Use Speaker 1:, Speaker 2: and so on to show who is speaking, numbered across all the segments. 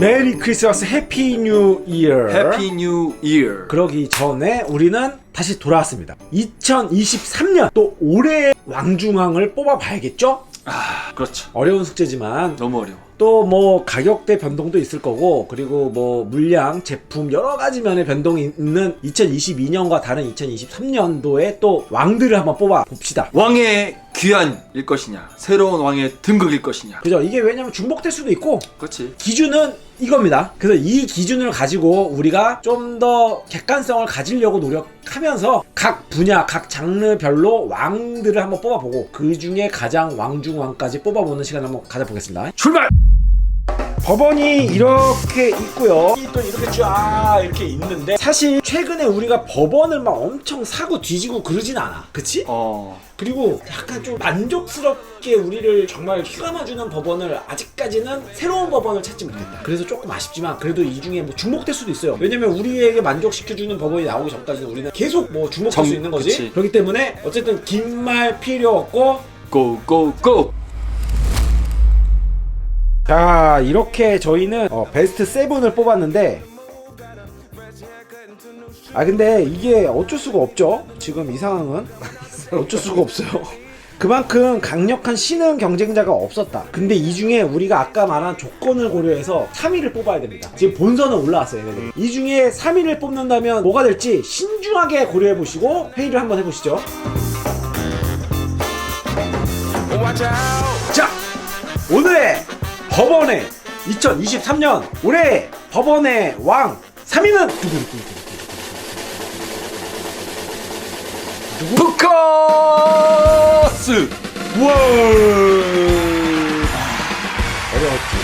Speaker 1: 메리 크리스마스 해피 뉴 이어.
Speaker 2: 해피 뉴 이어.
Speaker 1: 그러기 전에 우리는 다시 돌아왔습니다. 2023년 또 올해 왕중왕을 뽑아봐야겠죠?
Speaker 2: 아, 그렇죠.
Speaker 1: 어려운 숙제지만
Speaker 2: 너무 어려워.
Speaker 1: 또 뭐 가격대 변동도 있을 거고 그리고 뭐 물량, 제품 여러 가지 면의 변동이 있는 2022년과 다른 2023년도에 또 왕들을 한번 뽑아 봅시다.
Speaker 2: 왕의 귀환일 것이냐, 새로운 왕의 등극일 것이냐.
Speaker 1: 그죠? 이게 왜냐면 중복될 수도 있고
Speaker 2: 그렇지.
Speaker 1: 기준은 이겁니다. 그래서 이 기준을 가지고 우리가 좀 더 객관성을 가지려고 노력하면서 각 분야, 각 장르별로 왕들을 한번 뽑아보고 그 중에 가장 왕중왕까지 뽑아보는 시간을 한번 가져보겠습니다.
Speaker 2: 출발!
Speaker 1: 법원이 이렇게 있고요. 또 이렇게 쫙 이렇게 있는데 사실 최근에 우리가 법원을 막 엄청 사고 뒤지고 그러진 않아. 그치?
Speaker 2: 어,
Speaker 1: 그리고 약간 좀 만족스럽게 우리를 정말 휘감아주는 법원을 아직까지는 새로운 법원을 찾지 못했다. 그래서 조금 아쉽지만 그래도 이 중에 뭐 주목될 수도 있어요. 왜냐면 우리에게 만족시켜주는 법원이 나오기 전까지는 우리는 계속 뭐 주목할
Speaker 2: 정-
Speaker 1: 수 있는 거지.
Speaker 2: 그치.
Speaker 1: 그렇기 때문에 어쨌든 긴 말 필요 없고
Speaker 2: 고, 고, 고!
Speaker 1: 자 이렇게 저희는 어, 베스트 7을 뽑았는데 아 근데 이게 어쩔 수가 없죠? 지금 이 상황은. 어쩔 수가 없어요. 그만큼 강력한 신흥 경쟁자가 없었다. 근데 이 중에 우리가 아까 말한 조건을 고려해서 3위를 뽑아야 됩니다. 지금 본선은 올라왔어요 얘네들이. 이 중에 3위를 뽑는다면 뭐가 될지 신중하게 고려해 보시고 회의를 한번 해보시죠. 자 오늘의 법원의 2023년 올해 법원의 왕 3위는
Speaker 2: 부커스!
Speaker 1: 우와 어려웠지.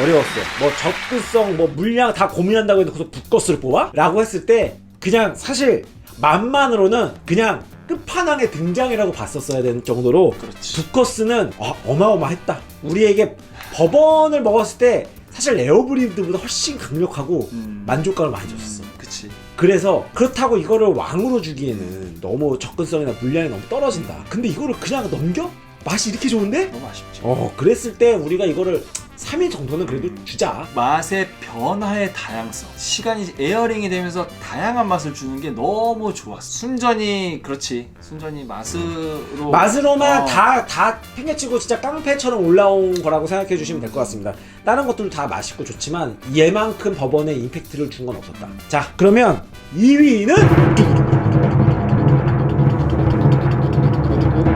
Speaker 1: 어려웠어 뭐 접근성 뭐 물량 다 고민한다고 해도 그래서 북거스를 뽑아? 라고 했을 때 그냥 사실 맛만으로는 그냥 끝판왕의 등장이라고 봤었어야 되는 정도로
Speaker 2: 그렇지.
Speaker 1: 두커스는 어, 어마어마했다. 우리에게 법원을 먹었을 때 사실 에어브리드보다 훨씬 강력하고
Speaker 2: 음.
Speaker 1: 만족감을 많이 줬었어.
Speaker 2: 그치.
Speaker 1: 그래서 그렇다고 이거를 왕으로 주기에는 너무 접근성이나 물량이 너무 떨어진다. 근데 이거를 그냥 넘겨? 맛이 이렇게 좋은데?
Speaker 2: 너무 아쉽지.
Speaker 1: 어, 그랬을 때 우리가 이거를 3위 정도는 그래도 주자.
Speaker 2: 맛의 변화의 다양성. 시간이 에어링이 되면서 다양한 맛을 주는 게 너무 좋았어. 순전히, 그렇지. 순전히 맛으로.
Speaker 1: 맛으로만
Speaker 2: 어.
Speaker 1: 다, 다 팽개치고 진짜 깡패처럼 올라온 거라고 생각해 주시면 될 것 같습니다. 다른 것들도 다 맛있고 좋지만 얘만큼 법원에 임팩트를 준 건 없었다. 자, 그러면 2위는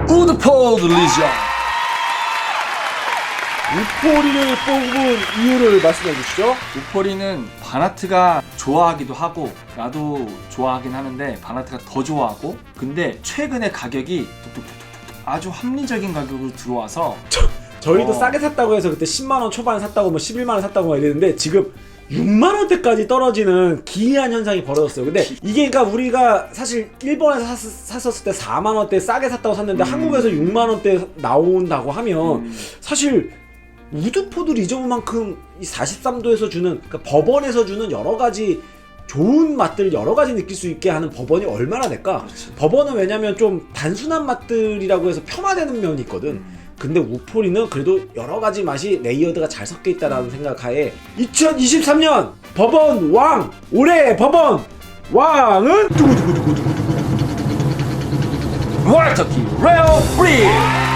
Speaker 2: 우드포드 리전.
Speaker 1: 우포리를 뽑은 이유를 말씀해 주시죠.
Speaker 2: 우포리는 바나트가 좋아하기도 하고 나도 좋아하긴 하는데 바나트가 더 좋아하고 근데 최근에 가격이 뚝뚝뚝뚝뚝 아주 합리적인 가격으로 들어와서
Speaker 1: 저희도
Speaker 2: 어.
Speaker 1: 싸게 샀다고 해서 그때 10만 원 초반에 샀다고 뭐 11만 원 샀다고 막 이랬는데 지금 6만 원대까지 떨어지는 기이한 현상이 벌어졌어요. 근데 이게 그러니까 우리가 사실 일본에서 샀, 샀었을 때 4만 원대 싸게 샀다고 샀는데 한국에서 6만 원대 나온다고 하면
Speaker 2: 음.
Speaker 1: 사실 우드포드 리저브만큼 이 43도에서 주는 그러니까 법원에서 주는 여러 가지 좋은 맛들을 여러 가지 느낄 수 있게 하는 법원이 얼마나 될까?
Speaker 2: 그렇지.
Speaker 1: 법원은 왜냐면 좀 단순한 맛들이라고 해서 폄하되는 면이 있거든.
Speaker 2: 음.
Speaker 1: 근데 우포리는 그래도 여러 가지 맛이 레이어드가 잘 섞여 있다라는 생각하에 2023년 법원 왕 올해 법원 왕은
Speaker 2: 레어 프리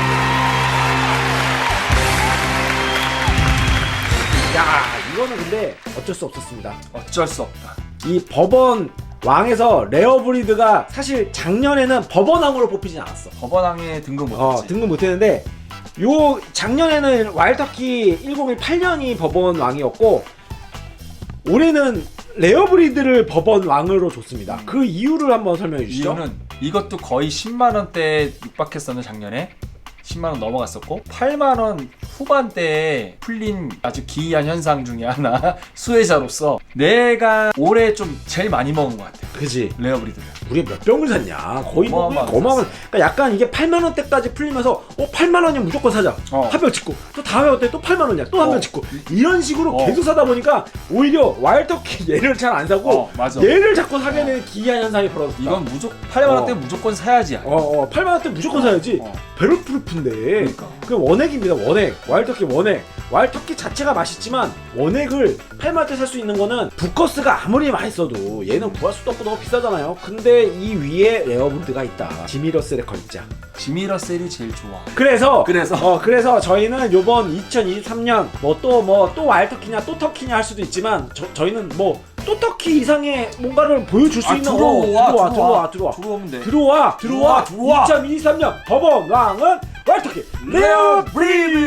Speaker 1: 야 이거는 근데 어쩔 수 없었습니다.
Speaker 2: 어쩔 수 없다
Speaker 1: 이 법원 왕에서 레어 브리드가 사실 작년에는 법원 왕으로 뽑히진 않았어.
Speaker 2: 법원왕에 등급
Speaker 1: 어,
Speaker 2: 못했지
Speaker 1: 등급 못했는데 요 작년에는 와일드타키 1018년이 법원 왕이었고 올해는 레어 브리드를 법원 왕으로 줬습니다. 그 이유를 한번 설명해 주시죠.
Speaker 2: 이유는 이것도 거의 10만 원대에 육박했었는 작년에 10만 원 넘어갔었고 8만 원 후반대에 풀린 아주 기이한 현상 중에 하나 수혜자로서 내가 올해 좀 제일 많이 먹은 것 같아
Speaker 1: 그지?
Speaker 2: 레어브리드를
Speaker 1: 우리 몇 병을 샀냐 거의 뭐
Speaker 2: 어마어마하게
Speaker 1: 어마어마 그러니까 약간 이게 8만 원대까지 풀리면서 어 8만 원이면 무조건 사자
Speaker 2: 어.
Speaker 1: 한 병 찍고 또 다음에 어때 또 8만 원이야 또 한 병
Speaker 2: 어.
Speaker 1: 찍고 이런 식으로
Speaker 2: 어.
Speaker 1: 계속 사다 보니까 오히려 와일드키 얘를 잘 안 사고
Speaker 2: 어, 맞아.
Speaker 1: 얘를 자꾸 사게 되는 기이한 현상이 벌어졌다
Speaker 2: 이건 무조건 8만 원대 무조건 사야지.
Speaker 1: 어, 어 8만 원대 무조건 사야지
Speaker 2: 어.
Speaker 1: 배럴프루프인데
Speaker 2: 그러니까.
Speaker 1: 그 원액입니다 원액 와일드터키 원액 와일드터키 자체가 맛있지만 원액을 8만 원대 살 수 있는 거는 부커스가 아무리 맛있어도 얘는 구할 수도 없고 너무 비싸잖아요 근데 이 위에 레어브드가 있다 지미러셀의 걸작
Speaker 2: 지미 러셀이 제일 좋아.
Speaker 1: 그래서
Speaker 2: 그래서?
Speaker 1: 어 그래서 저희는 요번 2023년 뭐 또 뭐또 와일드터키냐 또 터키냐 할 수도 있지만 저, 저희는 뭐 또 터키 이상의 뭔가를 보여줄 수
Speaker 2: 아,
Speaker 1: 있는
Speaker 2: 들어와,
Speaker 1: 어, 들어와 들어와
Speaker 2: 들어와.
Speaker 1: 들어와
Speaker 2: 들어오면 돼.
Speaker 1: 들어와 들어와
Speaker 2: 들어와, 들어와.
Speaker 1: 2023년 법원 왕은 와일드터키 레어 브리브